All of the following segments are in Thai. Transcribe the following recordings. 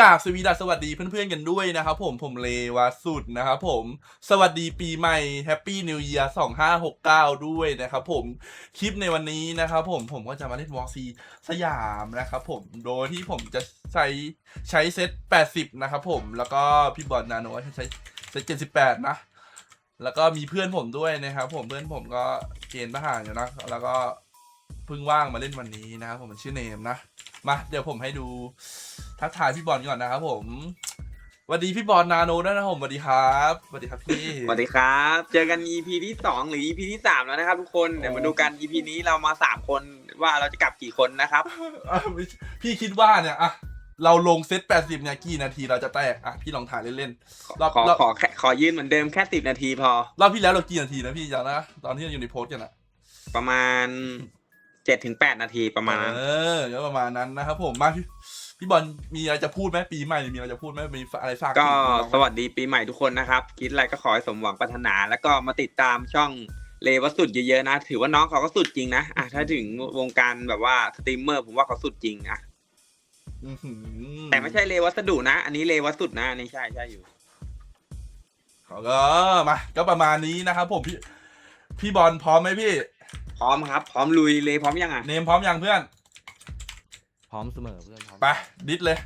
กราบสวีดัสสวัสดีเพื่อนๆกันด้วยนะครับผมผมเลวาสุดนะครับผมสวัสดีปีใหม่แฮปปี้นิว e ยร์2569ด้วยนะครับผมคลิปในวันนี้นะครับผมผมก็จะมาเล่นวอลซีสยามนะครับผมโดยที่ผมจะใช้ใช้เซต80นะครับผมแล้วก็พี่บอลนาโนใช้เซต78นะแล้วก็มีเพื่อนผมด้วยนะครับผมเพื่อนผมก็เกณฑ์ทหารอยู่นะแล้วก็เพิ่งว่างมาเล่นวันนี้นะครับผมมันชื่อเนมนะมาเดี๋ยวผมให้ดู ทักทายพี่บอลก่อนนะครับผมสวัสดีพี่บอลนาโนด้วยนะครับผมสวัสดีครับสวัสดีครับพี่สวัสดีครับ เจอกัน EP ที่สองหรือ EP ที่สามแล้วนะครับทุกคนเดี๋ยวมาดูกัน EP นี้เรามาสามคนว่าเราจะกลับกี่คนนะครับอะไม่พี่คิดว่าเนี่ยอะเราลงเซต80เนี่ยกี่นาทีเราจะแตกอะพี่ลองถ่ายเล่นๆรอบขอรอบขอแค่ขอยืนเหมือนเดิมแค่สิบนาทีพอรอบที่แล้วเรากี่นาทีนะพี่จำนะตอนที่เราอยู่ในโพสต์กันอะประมาณเจ็ดถึงแปดนาทีประมาณนั้นเออก็ประมาณนั้นนะครับผมมาพี่ พี่บอลมีอะไรจะพูดไหมปีใหม่มีอะไรจะพูดไหมมีอะไรฝากก็ถึงน้องๆไหมสวัสดีปีใหม่ทุกคนนะครับ คิดอะไรก็ขอให้สมหวังปรารถนา แล้วก็มาติดตามช่องเลวสุดเยอะๆนะ ถือว่าน้องเขาก็สุดจริงนะอะถ้าถึงวงการแบบว่าสตรีมเมอร์ผมว่าเขาสุดจริงอะอื้อหือแต่ไม่ใช่เลวัสดุนะ อันนี้เลวสุดนะอันนี้ใช่ใช่อยู่เขาก็มาก็ประมาณนี้นะครับผมพี่พี่บอลพร้อมไหมพี่ พร้อมครับ พร้อมลุยเลยพร้อมยังอะเนมพร้อมยังเพื่อนพ ร้อมเสมอเพื่อนพร้อมไปดิสเลย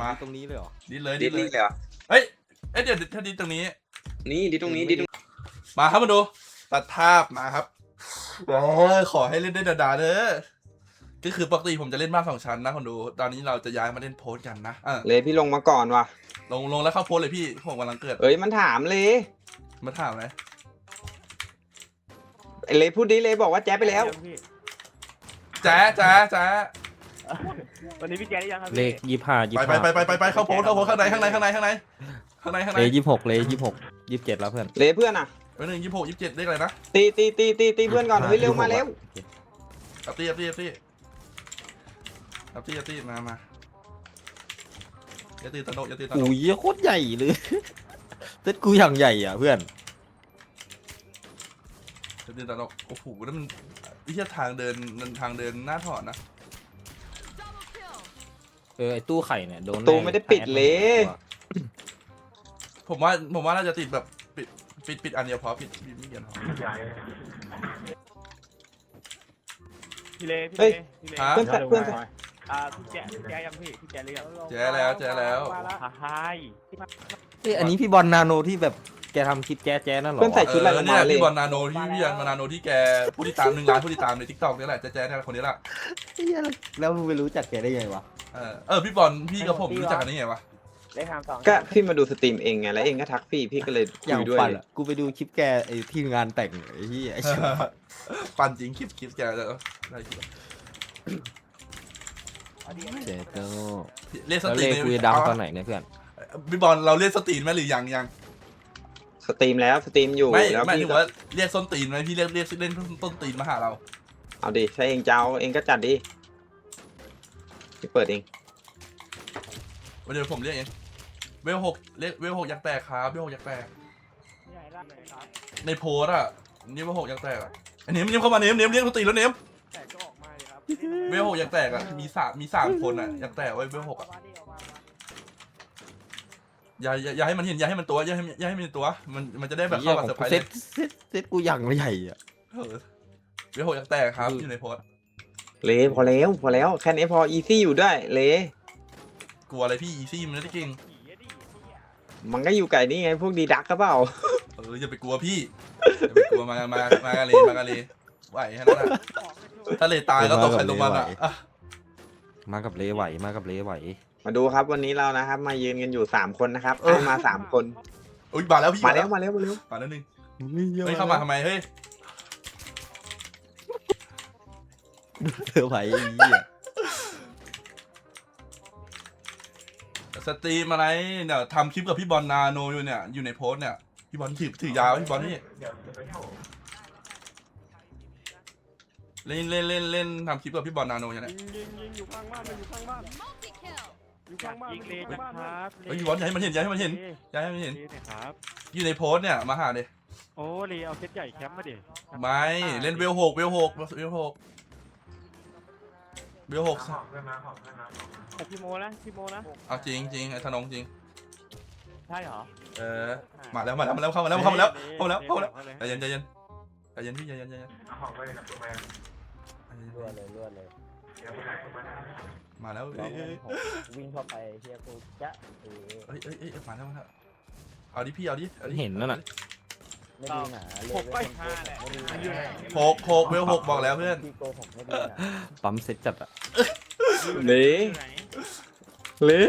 มาตรงนี้เลยเหรอดิสเลยดิดิสสเลลี่ยเลยเหรอเอ้ยเอ้ยเดี๋ยวถ้าดิสตรงนี้ นี่ดิสตรงนี้ดิสตรงมาครับมาดู ตัดภาพมาครับโอ้ยขอให้เล่นได้ดาๆเด้อก็คือปกติผมจะเล่นบ้านสองชั้นนะคนดู ตอนนี้เราจะย้ายมาเล่นโพสต์กันนะอะเลยพี่ลงมาก่อนว่ะ ลงลงแล้วเข้าโพสต์เลยพี่ผมกำลังเกิดเอ้ยมันถามเลยมาถามเลยไอ้เลยพูดดิเลยบอกว่าแจ๊บไปแล้วพี่ แจ๊ะแจ๊ะแจ๊ะวันนี้พี่แจ๊ได้ยังครับเลพี่ขยี่ห้ายี่ไปห้าไปไปไปไปไปเข้าโพสต์เข้าโพสต์ข้างในข้างในข้างในข้างในข้างในข้างในเลขยี่หกเลขยี่หกยี่เจ็ดแล้วเพื่อนเลยเพื่อนอะ ไปหนึ่งยี่สิบหกยี่สิบเจ็ดเลขอะไรนะตีตีตีตีตีเพื่อนก่อนเฮ้ยเร็วมาเร็วโอเคอัปตี้อัปตี้อัปตี้อัปตี้อัปตี้มามาอย่าตื่นตระหนกอย่าตื่นตระหนกอุ้ยโคตรใหญ่เลยเซตกูอย่างใหญ่อะเพื่อนอย่าตื่นตระหนกโอ้โหนั่นมัน วิธีทางเดินมันทางเดินหน้าถอดนะ เออไอตู้ไข่เนี่ยโดนตูไม่ได้ปิดเลย ผมว่าผมว่าน่าจะติดแบบปิดปิดปิดอันเดียวพอปิดปิดไม่เกี่ยวพอ พี่เลพี่เฮ้เลย พี่เลฮะ เพื่อนใส่เพื่อนใส่อ่าพี่แจ๊พี่แจ๊ยังพี่พี่แจ๊หรือยังแจ๊แล้วแจ๊แล้วฮ่าฮ่ายเอ้ยอันนี้พี่บอลนาโนที่แบบ แกทำคลิปแจ๊แจ๊นั่นเหรอเพื่อนใส่ชุดอะไรเออลงเนี่มายเลยพี่บอลนาโนที่พี่บอลนาโนที่แกผู้ติดตามหนึ่งล้านผู้ติดตามในทิกตอกนี่แหละแจ๊ๆเนี่ยคนนี้แหละเหี้ยแล้วมึงไปรู้จักแกได้ไงวะเออเออพี่บอลพี่กับผมรู้จักกันได้ไงวะเลขหามสองก็พี่มาดูสตรีมเองไงแล้วเองก็ทักพี่พี่ก็เลยอคุย่างยด้วย ปั่นอะกูไปดูคลิปแกไอที่งานแต่งไอ้ที่ไอ้เชี่ยปั่นจริงคลิปคลิปแกเลยได้คลิปเจ๊โตเรียกสแล้วตรีเลมขกูจะดังตอนไหนเนี่ยเพื่อนพี่บอลเราเรียกสตรีมไหมหรือยังยัง สตรีมแล้วสตรีมอยู่ไม่แล้วไม่พี่ถึงก็ว่าเรียกส้นตีนไหมพี่เรียกเรียกเล่นต้นตีนมาหาเรา เอาดิใช่เองเจ้าเองก็จัดดิพี่เปิดเองวันเดี๋ยวผมเรียกเองเวลหกเรียกเวลหกยักษ์แตกครับเวลหกยักษ์แตกใหญ่ละครับในโพสต์อะนี่เวลหกยักษ์แตกอะไอ้เนมเนมเข้ามาเนมเนมเรียกส้นตีนแล้วเนมแต่ก็ออกมาเลยครับเวลหกยักษ์แตกอะมีสามมีสามคนอะยักษ์แตกไว้เวลหกอะ อย่าอย่าอย่าให้มันเห็นอย่าให้มันตัวอย่าให้อย่าให้มันเห็นตัว มันมันจะได้แบบเข้ามาเซอร์ไพรส์เซเลยตเซตเซตกูอย่างใหญ่อะ เออเวลหกยักษ์แตกครับอยู่ในโพสต์เลยพอแล้วพอแล้วแค่นี้พออีซี่อยู่ด้วยเลยกลัวอะไรพี่อีซี่มันไม่ได้เก่งผีอะดิเหี้ยมันก็อยู่ไก่นี่ไงพวกดีดักก็เปล่า เอออย่าไปกลัวพี่อย่าไปกลัวมามามากาเลมากาเลไหวแค่นั้นอะของไม่ถูกถ้าเลตายก็ตกใครตกมันอะอะมากับเลไหวมากับเลไหว มาดูครับวันนี้เรานะครับ มายืนกันอยู่สามคนนะครับให้มาสามคน อุ้ยมาแล้วพี่มาแล้วมาแล้วมาแล้วมาแล้วหนึ่งเฮ้ยเข้ามาทำไมเฮ้ยเธอไหวไอ้เหี้ยสตรีมอะไรเนี่ยทำคลิปกับพี่บอลนาโนอยู่เนี่ยอยู่ในโพสต์เนี่ยพี่บอลถือถือยาวพี่บอลนี่เล่นเล่นเล่นเล่นทำคลิปกับพี่บอลนาโนอย่างเนี้ยยิงยิงยิงอยู่ข้างบ้านมันอยู่ข้างบ้าน อยู่ข้างบ้านยิงเลอยู่นะข้างคบ้านรับเฮ้ยพี่บอลอย่าให้มันเห็นอย่าให้มันเห็นอย่าให้มันเห็น เลนะครับ อยู่ในโพสต์เนี่ยมาหาเลยโอ้เลเอาเซตใหญ่แคมป์มาดิไม่เล่นเวลหกเวลหกเวลหกเบลหกแต่พี่โมนะพี่โมนะ เอาจริงจริงไอ้ธนงจริง ใช่เหรอเออมาแล้วมาแล้วมาแล้วเข้ามาแล้วเข้ามาแล้วเข้ามาแล้วเข้ามาแล้วใจเย็นใจเย็นใจเย็นพี่ใจเย็นใจเย็นรวดเลยรวดเลย มาแล้วร้เอ้องยเล่นผมวิ่งเข้าไปเฮียกูจะเอ๋เอ้ยเอ้ยเอ้ยเอ้ยมาแล้วมาแล้วเอาดิพี่เอาดิอาดิเห็นนั่นน่ะ ไม่ดีหนาเลยหกไปห้าแหละไม่ดีมันอยู่ไหน หกหกเบลหกบอกแล้วเพื่อนพี่โกหกไม่ดีนะปั๊มเซ็ตจัดอะเละไหนเละ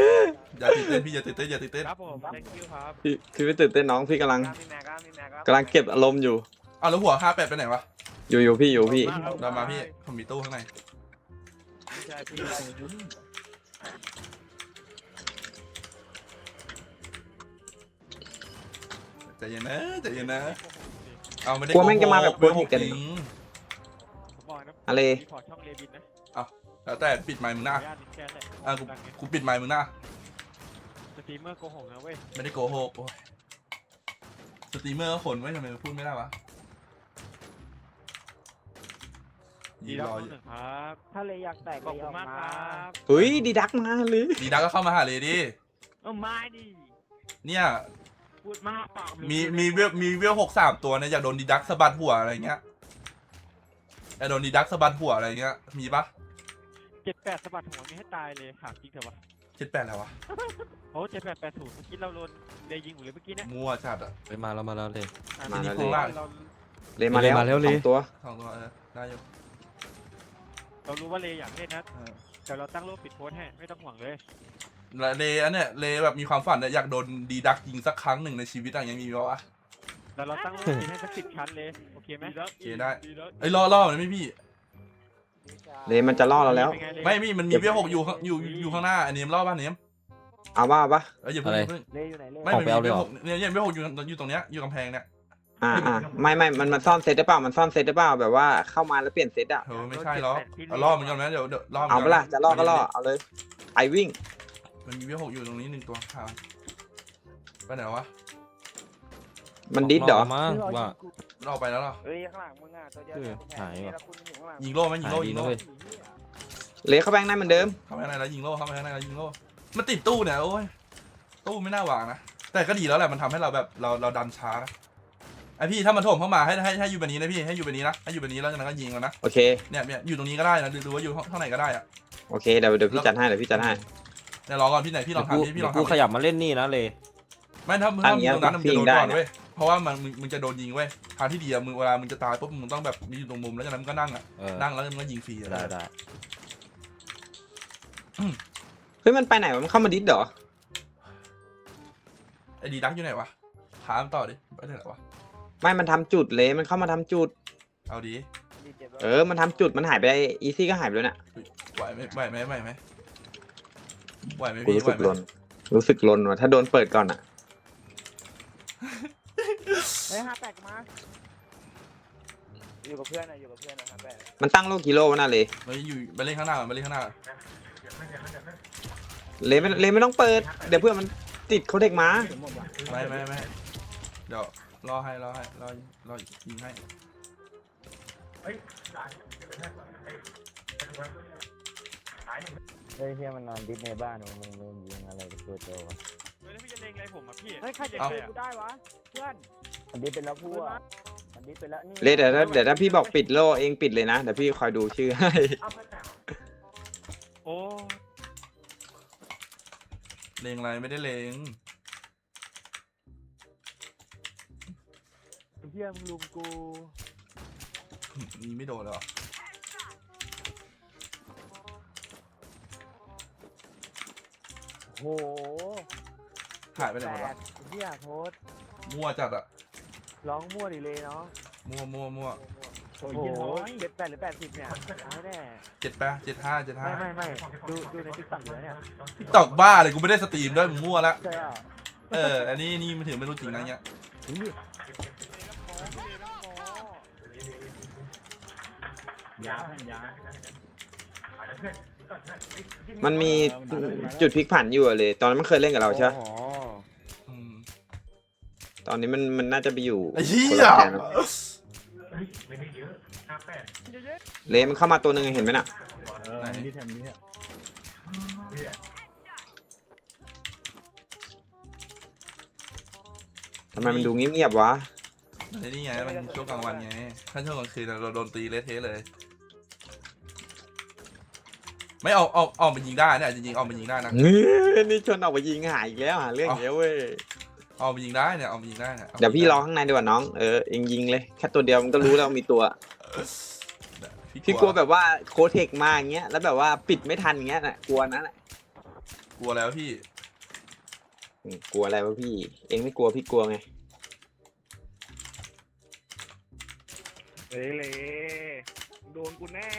อย่าตื่นเต้นพี่อย่าตื่นเต้นอย่าตื่นเต้นครับผม thank you ครับพี่พี่ไม่ตื่นเต้นน้องพี่กำลังมีแม็กครับมีแม็กครับกำลังเก็บอารมณ์อยู่ เอาแล้วหัวห้าแปดไปไหนวะอยู่อยู่พี่อยู่พี่ เดินมาพี่ผมมีตู้ข้างในไม่ ใช่พี่ใจเย็นนะใจเย็นนะ เอาไม่ได้กลัวแม่งจะมาแบบเบลหกโกหกกัน จริงผมบอกนะอะไรรีพอร์ตช่องเลวินนะแล้วแต่ปิดไมค์มึงหน้าขออนุญาตแค่นั้นแหละอะกูกูปิดไมค์มึงหน้า สตรีมเมอร์โกหกนะเว้ยไม่ได้โกหกโอ้ยสตรีมเมอร์ก็คนไว้ยทำไมพูดไม่ได้วะ ดียีรับรอคนอยู่หนึ่งครับถ้าเลยอยากแตกขอบคุณมากครับเฮ้ยดีดักมาเลยดีดักก็เข้ามาหาเลยดิเออไม่ดิเนี่ย พูดมากปากมีมีเวลมีเวลหกสามตัวเนี่ยอยากโดนดีดักสะบัดหัวอะไรเงี้ยอยากโดนดีดักสะบัดหัวอะไรเงี้ยมีปะเจ็ดแปดสะบัดหัวมีให้ตายเลยถามจริงเถอะวะคิดแปดแล้ววะโอ้เจ็ดแปดแปดศูนย์เมื่อกี้เราโดนเลยยิงอยู่เลยเมื่อกี้เนี่ยมั่วจัดอะไปมาแล้วมาแล้วเลย อะมาแล้วทีนี้เราเลยมาแล้วเลยมาแล้วเลย สองตัวสองตัวเออได้อยู่ เรารู้ว่าเลยอยากเล่นนะเออแต่เราตั้งโลกปิดโพสต์ให้ไม่ต้องห่วงเลย แล้วเลอันเนี้ยเลแบบมีความฝันเนี่ยอยากโดนดีดักยิงสักครั้งหนึ่งในชีวิตอะไรเงี้ยมีปะวะแต่เราตั้งโลกปิดให้สักสิบชั้นเลยโอเคไหมโอเคได้ เอ้ยรอรอมันไม่พี่ เลยมันจะล่อเราแล้วป็นงเลยไม่พี่มันมีเวลหกอยู่ข้างอยู่อยู่ข้างหน้าอันนี้มันรอบ้านเนี้ยเอาว่าปะเอ้ยอย่าเพิ่งอะไรอย่าเพิ่งเลยอยู่ไหนเลยไม่ออมันกไปมีเอาเวเลยลเหรหอกเนี่ยเนี่ยเวลหกอยู่อยู่ตรงเนี้ยอยู่กำแพงเนี่ย อ่าอ่าไม่ไม่มันมันซ่อนเซตได้เปล่ามันซ่อนเซตได้เปล่าแบบว่าเข้ามาแล้วเปลี่ยนเซตอะเออไม่ใช่หรอกเอาล่อมันก่อนไหมเดี๋ยวเดี๋ยวล่อมันเอาก่เปนล่าจะล่อก็ล่อเอาเลยไอวิ่งมันมีเวลหกอยู่ตรงนี้หนึ่งตัวครับไปไหนวะมันดิดเหรอกมั้งว่าเราไปแล้วเหรอเฮ้ยข้างหลังมึงอะตัวเดียวเออหายว่ะ ยิงโล่ไหมยิงหายโล่ดียิงนะโล่เว้ยเลยเข้าแบงค์ได้เหมือนเดิมเข้าไปข้างในแล้วยิงโล่เข้าไปข้างในแล้วยิงโล่มันติดตู้เนี่ยโอ้ยตู้ไม่น่าวางนะแต่ก็ดีแล้วแหละมันทำให้เราแบบเราเราดันช้านะ ไอพี่ถ้ามันโถมเข้ามาให้ให้ให้อยู่แบบนี้นะพี่ให้อยู่แบบนี้นะให้อยู่แบบนี้แล้วจากนั้นก็ยิงแล้วนะโอเค เนี่ยเนี่ยอยู่ตรงนี้ก็ได้นะหรือหรือว่าอยู่ข้างในก็ได้อะโอเค เดี๋ยวเดี๋ยวพี่จัดให้ เดี๋ยวพี่จัดให้เนี่ยลองก่อนพี่ไหนพี่ลองกูทำพี่พี่ลองกูทำขยับมาเล่นนี่นะเลย ไม่ถ้ามึงตั้ถ้างมึงเงี้ยตรงนั้นมึงจะโดนได้ก่อนนะเว้ยเพราะว่ามันมึงมึงจะโดนยิงเว้ยทางที่ดีอะมึงเวลามึงจะตายปุ๊บมึงต้องแบบมีอยู่ตรงมุมแล้วจากนั้นมึงก็นั่งอะเออนั่งแล้วมึงก็ยิงฟรีอะได้ได้เฮ้ยมันไปไหนวะมันเข้ามาดิดเหรอไอ้ดีดักอยู่ไหนวะถามต่อดิไปไหนวะ ไม่มันทำจุดเลยมันเข้ามาทำจุด เอาดีเออ มันทำจุดมันหายไปอีซี่ก็หายไปแล้วเนี่ยไหวไหมไหวไหมไหวไหมไหวไหมกูพี่รู้ไหวสึกไหมลนรู้สึกลนว่ะถ้าโดนเปิดก่อนอะ เฮ้ยห้าแตกมา อยู่กับเพื่อนนะอยู่กับเพื่อนนะห้าแตกมันตั้งโลกิโลวะน่ะเลยเฮ้ยอยู่ไปเล่นข้างหน้าก่อนไปเล่นข้างหน้าก่อนเลยไม่เลยไม่ต้องเปิด เดี๋ยวเพื่อนมันติดเขาเด็กมา ไม่ไม่ไม่เดี๋ยว รอให้รอให้รอรอยิงให้เฮ้ยเฮียมันนอนดิสในบ้านมึงมึงมึงยิงอะไรกับตัวโตวะเฮ้ยแล้วพี่จะเล็งอะไรผมอะพี่เฮ้ยใครจะเอาช่วยกูได้วะเพื่อนมันดิสเป็นแล้วพูดมันดิสเป็นแล้วนี่เลยเดี๋ยวถ้าเดี๋ยวถ้าพี่บอกปิดโลเองปิดเลยนะเดี๋ยวพี่คอยดูชื่อให้โอ้เลงอะไรไม่ได้เลง เฮียมึงลุมกูนี่ไม่โดนเลยเหรอโหหายไปไหนหมดวะเฮียโพสต์มั่วจัดอะร้องมั่วดิเลยเนาะมั่วมั่วมั่วโอ้โหเจ็ดแปดหรือแปดสิบเนี่ยไม่แน่เจ็ดแปดเจ็ดห้าเจ็ดห้าไม่ไม่ไม่ดูดูในติ๊กต็อกอยู่แล้วเนี่ยตอกบ้าเลยกูไม่ได้สตรีมด้วยมึงมั่วละ ใช่อะเออ อันนี้นี่มันถือไม่รู้จริงนะเนี่ย มันมีจุดพลิกผันอยู่อะเลย ตอนนั้นมันเคยเล่นกับเราใช่ปะอ๋ออืมตอนนี้มันมันน่าจะไปอยู่ไอ้เหี้คนยละแดนแล้วเลยมันเข้ามาตัวหนึ่งเห็นไหมน่ะอไหนนี่แทนนี่อะทำไมมันดูเงียบๆวะในนี่ไงมันช่วงกลางวันไง ถ้าช่วงกลางคืนเราโดนตีเละเทะเลย ไม่เอาเอาเอามันยิงได้เนี่ยจริงๆเอามันยิงได้นะนี่ชวนออกไปยิงหายอีกแล้วหาเรื่องเยอะเว้ยเอามันยิงได้เนี่ยเอามันยิงได้เนี่ยอาเดี๋ยวพี่รอข้างในดีกว่าน้องเออเองยิงเลยแค่ตัวเดียวมันก็รู้แล้วมีตัวพี่กลัวแบบว่าโคเทคมาอย่างเงี้ยแล้วแบบว่าปิดไม่ทันอย่างเงี้ยน่ะกลัวนั่นแหละกลัวแล้วพี่อืมกลัวอะไรวะพี่ เองไม่กลัวพี่กลัวไงเละเละโดนกูแน่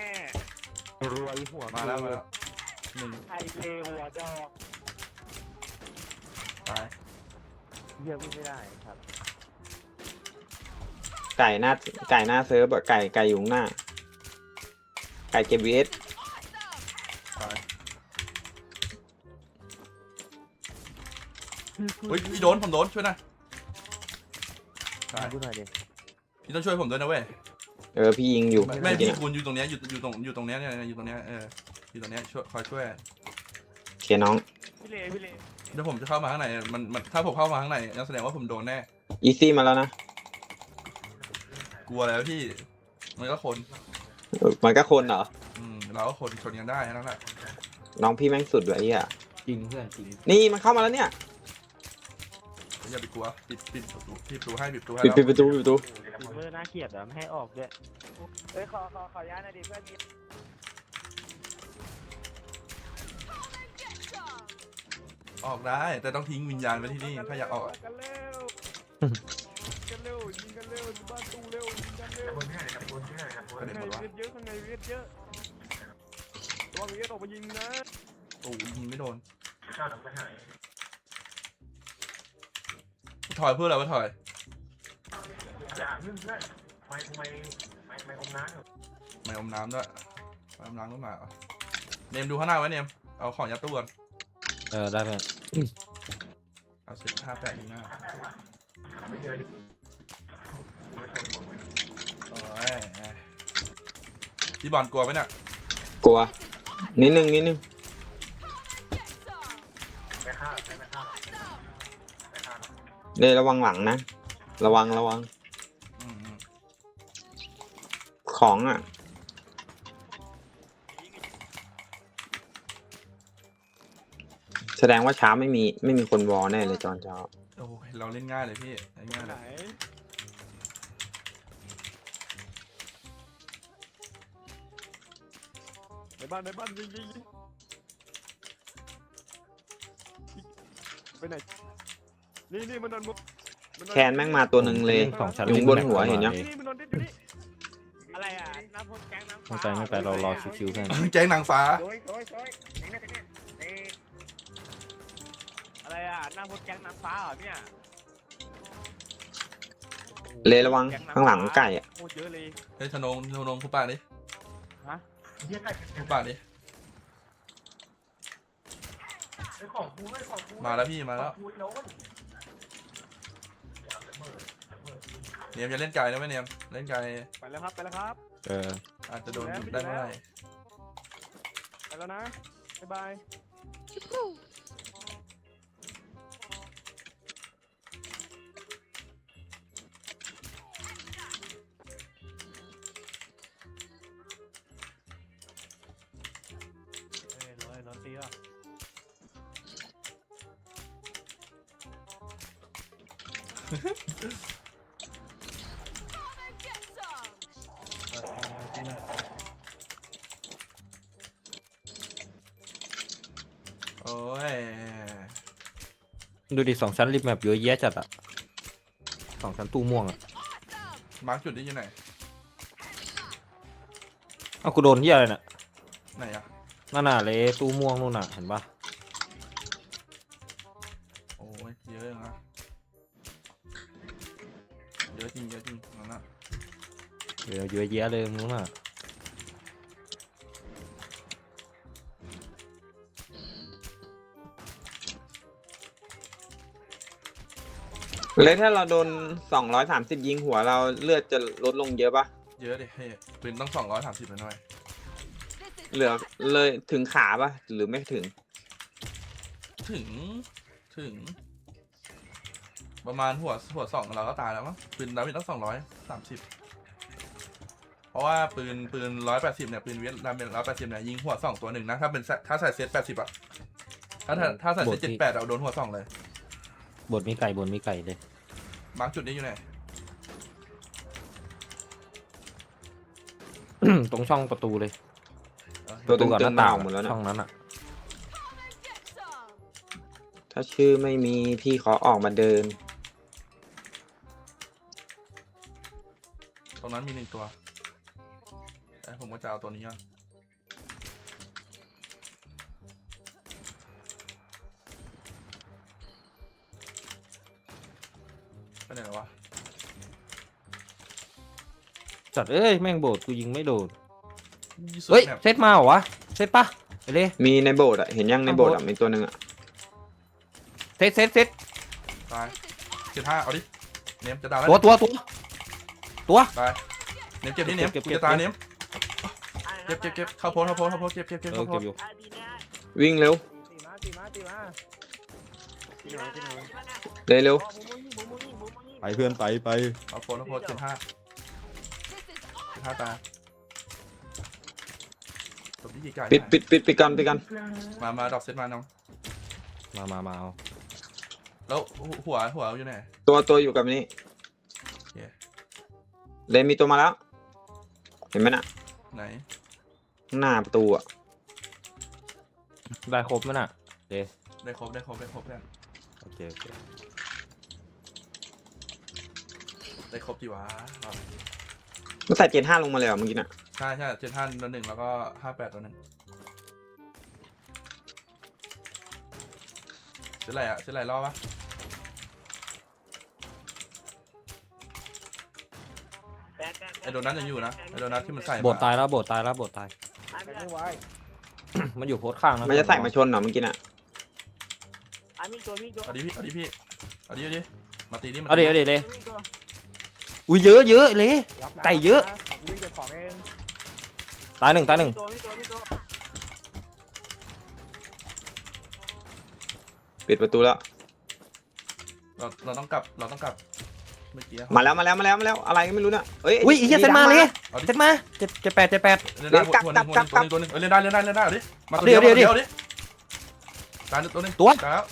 รวยหัวมาแล้วมาแล้วหนึ่งไอเลวหัวดอกตายเยี่ยมไม่ได้ครับไก่หน้าไก่หน้าเซิร์ฟอะไก่ไก่อยู่ข้างหน้า ไก่เก็บวีเอสตายเฮ้ยพี่โดนผมโดนช่วยหน่อยตายพูดหน่อยดิพี่ต้องช่วยผมด้วยนะเว้ย เออพี่ยิงอยู่ไม่เมื่อพี่กี้น่ะคุณอยู่ตรงเนี้ยอยู่อยู่ตรงอยู่ตรงเนี้ยเนี่ยอยู่ตรงเนี้ยเอออยู่ตรงเนี้ยช่วยคอยช่วยเชียร์น้องพี่เลพี่เลเดี๋ยวผมจะเข้ามาข้างในมันมันถ้าผมเข้ามาข้างในนั่นแสดงว่าผมโดนแน่อีซี่มาแล้วนะกลัวแล้วพี่มันก็คนเออมันก็คนเหรออืมเราก็คนชนกันได้แค่นั้นแหละน้องพี่แม่งสุดเลยไอ้เหี้ยจริงเพื่อนจริงนี่มันเข้ามาแล้วเนี่ย อย่าไปกลัวปิดปิดประตูปิดประตูให้ปิดประตูให้ปิดแล้วปิดประตูปิดประตูฝีมือน่าเกลียดอะไม่ให้ออกด้วยเฮ้ยขอขอขอย้ายหน่อยดิเพื่อนยิงออกได้ แต่ต้องทิ้งวิญญาณไว้ที่นี่ถ้าอยากออกอะกันเร็วกันเร็วยิงกันเร็วอยู่บ้านตู้เร็วยิงกันเร็วกระข้างเด็นในหมดวะเวียดเยอะข้างในเวียดเยอะระวังเวียดออกมายิงนะโอ้ยิงไม่โดน ถอยเพื่ออะไรวะถอยไม่อมน้ำด้วยไม่อมน้ำก็มาเหรอเนมดูข้างหน้าไว้เนมเอาของยัดตู้ก่อนเออได้เพื่อนเอาสิบห้าแปดยิงหน้าโอ้ยพี่บอลกลัวไหมเนี่ยกลัวนิดนึงนิดนึง เดยระวังหลังนะ ระวังระวัง อืมอืมของอะ แสดงว่าเช้าไม่มีไม่มีคนวอลแน่เลยจอนเช้าโอ้ยเราเล่นง่ายเลยพี่เล่นง่ายไหเลนยในบ้านในบ้านยิงยิงยิงไปไหน นี่นี่มันนอนมุกมัอแคนแม่งมาตัวหนึ่งเลย สองชั้นอยู่บนหัวเห็นยัง นี่นี่มันนอนดิ้นอยู่นี่อะไรอะน้ำพ่นแกงน้ำไม่ไปไม่ไปเรารอคิวๆเพื่อนแจ้งนางฟ้า โอยโอยโอยนี่นะเนี่ยเอ๊ะอะไรอะน้ำพ่นแกงน้ำฟ้าเหรอเนี่ยเลยระวังข้างหลังไก่อะโคตรเยอะเลย เฮ้ยธนงธนงผู้ปากดิฮะผู้ปากดิมาแล้วพี่มาแล้ว เนียมจะเล่นไกลนะไหมเนียมเล่นไกลไปแล้วครับไปแล้วครับ เอออาจจะโดนจุดได้เมื่อไหร่ไปแล้วนะบ๊ายบายเยดูดิสองชั้นริมแมปเยอะแยะจัดอะสองชั้นตู้ม่วงอะมาร์กจุดได้ยังไงเอ้ากูโดนที่อะไรน่ะไหนอะนั่นน่ะเลยตู้ม่วงนู่นน่ะเห็นปะโอ้ยเยอะนะเยอะจริงเยอะจริงนั่นนะเดี๋ยวเยอะแยะเลยนู่นน่ะ แล้วถ้าเราโดนสองร้อยสามสิบยิงหัวเราเลือดจะลดลงเยอะปะเยอะดิเฮ้ยปืนต้องสองร้อยสามสิบหน่อยเหลือเลยถึงขาปะหรือไม่ถึง ถึงถึง ประมาณหัวหัวสองเราก็ตายแล้วมั้งปืนดาเมจต้องสองร้อยสามสิบเพราะว่าปืนปืนร้อยแปดสิบเนี่ยปืนเวทดาเมจร้อยแปดสิบเนี่ยยิงหัวสองตัวหนึ่งนะถ้าเป็นเซตถ้าใส่เซตแปดสิบอะถ้าถ้าถ้าใส่เซตเจ็ดแปดเอาโดนหัวสองเลย บทมีไก่บทมีไก่เลยมาร์กจุดนี้อยู่ไหนตรงช่องประตูเลยเออตัวประตูกับตึหงน้าๆต่างหมดแล้วนะ ช่องนั้นอะถ้าชื่อไม่มีพี่ขอออกมาเดิน ตรงนั้นมีหนึ่งตัวเอ้ยผมก็จะเอาตัวนี้ก่อน ไปไหนแล้ววะจัดเอ้ยแม่งโบดกูยิงไม่โดนยี่สิบเฮ้ยแมปเซตมาเหรอวะเซตปะไปเลยมีในโบสถ์อะเห็นยังในโบสถ์อะข้างบนมีตัวหนึ่งอะเซตเซตเซตตายเจ็ดห้าเอาดิ เนมจะดาวแล้วตัวตัวตัวตัวตายเนมเก็บนี่เนมเก็บกูเก็บจะตายเนมเก็บเก็บเก็บเข้าโพสเข้าโพสเข้าโพสเก็บเก็บเก็บเออเข้าโพเก็สบอยู่วิ่งเร็วตีมาตีมาตีมาตีมาตีมาเลยเร็ว ไปเพื่อนไปไปเอาโพสเข้าโพสเจ็ดห้าเจ็ดห้าตายจบที่กี่ไก่ปิดปิดปิดปิดกันปิดกันมามาดอกเซตมาน้อง มามามาเอาแล้วหัวหัวอยู่ไหน ตัวตัวอยู่กับนี่โอเคเลยมีตัวมาแล้ว เห็นไหมน่ะ ไหนข้างหน้าประตูอะได้ครบไหมน่ะเดได้ครบได้ครบได้ครบเนี่ยโอเคโอเค ได้ครบดีวะเอามันใส่เจนห้าลงมาเลยเหรอเมื่อกี้น่ะใช่ใช่เจ็ดห้าตัวหนึ่งแล้วก็ห้าแปดตัวหนึ่งเส้นอะไรอะเส้นอะไรรอบปะไอโดนัทยังอยู่นะไอโดนัทที่มันใส่โบดตายแล้วโบดตายแล้วโบดตายไปไม่ไหวมันอยู่โพสต์ข้างนะมันจะใส่มาชนเหรอเมื่อกี้น่ะอันนี้ตัวนี้ตัวเอาดิพี่เอาดิพี่เอาดิเอาดิมาตีนี่มาเอาเดี๋ยวตีเดี๋ยวเลย อุ้ยเยอะเยอะเลยไก่เยอะวิ่งเก็บของเองตายหนึ่งตายหนึ่งตัวนี้ตัวนี้ตัวปิดประตูแล้ว เราเราต้องกลับเราต้องกลับเมื่อกี้มาแล้วมาแล้วมาแล้วมาแล้วอะไรก็ไม่รู้น่ะเอ้ยอุ้ยไอ้เหี้ยเซตมาเลยเอาดิเซตมาเจ็ดเจ็ดแปดเจ็ดแปด เล่นได้กลับหัวหนึ่งหัวหกลันึ่บงตัวหนึ่งตัวหนึ่งเอ้ยเล่นได้เล่นได้เล่นได้เอาดิมาตัวเดี๋เดียยววเดี๋ยวเดียวดิตายตัวหนึ่งตัวตายแล้ว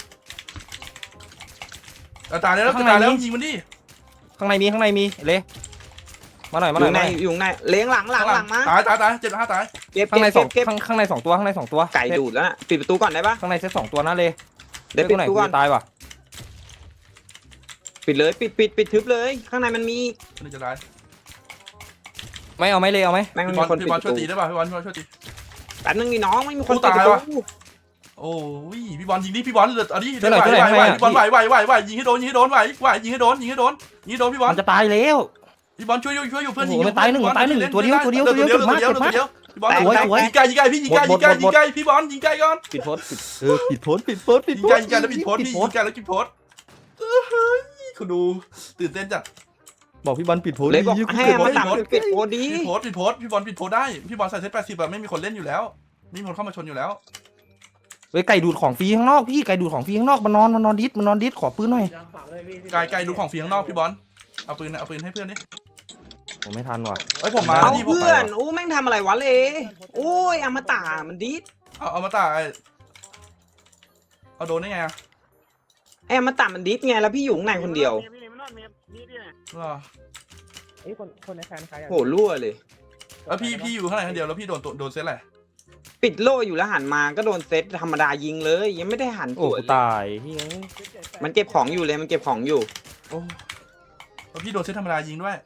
เอาตายแล้วตายแล้วยิงมันดิ ข้างในมีข้างในมีเลยมาหน่อยอมาหน่ยู่อยในมาหน่อยอยู่ในเลี้ยงหลังหลังหลังมาตายตายตายเจ็ดห้าตายเก็บข้างในเก็บสองเก็บข้างข้างในสองตัวข้างในสองตัวไก่ดูดแล้วน่ะปิดประตูก่อนได้ปะข้างในเซตสองตัวนะเลยเดี๋ยวปิดไหนประตูกูก่อนจะตายว่ะปิดเลยปิดปิดปิดทึบเลย ข้างในมันมีตัวนึงจะตายไม่เอาไหมเลยเอาไหมแม่งพี่มีบอลคนปิดพี่บอลประช่วยตูตีได้ป่ะพี่บอลพี่บอลช่วยตีแป๊บนึงนี่น้องไม่มีคนกูปิดตายประว่ะตู โอ้ยพี่บอลยิงดิพี่บอลเหลือเอาดิช่วยหน่อยช่วยหน่อยไหวไหวให้หน่อยพี่บอลไหวไหวไหวไหวยิงให้โดนยิงให้โดนไหวไหวยิงให้โดนยิงให้โดนยิงให้โดนพี่บอลมันจะตายแล้วพี่บอลช่วยอยู่ช่วยอยู่เพื่อนโอ้ยิโหงมันตายหนึ่งมันตายหนึ่งตัวเดียวตัวเดียวตัวเดียวตัวเดียวเจ็บมากตัวเดียวพี่บอลสวยสวยยิงไกลยิงไกลพี่ยิงไกลหมยิดงไกลหมดยิงไกลพี่บอลยิงไกลก่อนปิดโพสต์ปิดเออปิดโพสต์ปิดโพสต์ปิดโพสต์ยิงไกลยิงไกลแล้วปิดโพสต์ปิพี่ดโพยิสงต์ไกลแล้วปิดโพสต์เฮ้ยคุณดูตื่นเต้นจัดบอกพี่บอลปิดโพสต์เลยบอกดิให้กูมาเกิดตัดไม่ปิดโพดีปิดโพสต์ปิดโพสต์พี่บอลปิดโพสต์ได้พี่บอลใส่เซตแปดสิบแบบไม่มีคนเล่นอยู่แล้วไม่มีคนเข้ามาชนอยู่แล้วเฮ้ยไก่ดูดของฟรีข้างนอกพี่ไก่ดูดของฟรีข้างนอกมันนอนมันนอนดิสมันนอนดิสขอปืนหน่อย ไกลไกลดูของฟรีข้างนอกพี่บอล เอาปืนเอาปืนให้เพื่อนดิผมไม่ทันว่ะ เอ้ยผมมาเอาที่ผมเพื่อนโอ้แม่งทำอะไรวะเลยโอ้ยอมตะมันดิดเอาเอามาตายเอาโดนได้ไงอะไอ้อมตะมันดิดไงแล้วพี่อยู่ข้างในคนเดียวเหรอไอ้คนคนในแฟนใครอะโหรั่วเลย แล้วพี่พี่อยู่ข้างในคนเดียวแล้วพี่โดนตัวโดนเซตอะไร ปิดโล่อยู่แล้วหันมาก็โดนเซตธรรมดายิงเลย ยังไม่ได้หันโอ้สวนกูเลยตายเฮ้ยมันเก็บของอยู่เลยมันเก็บของอยู่ โอ้แล้วพี่โดนเซตธรรมดายิงด้วย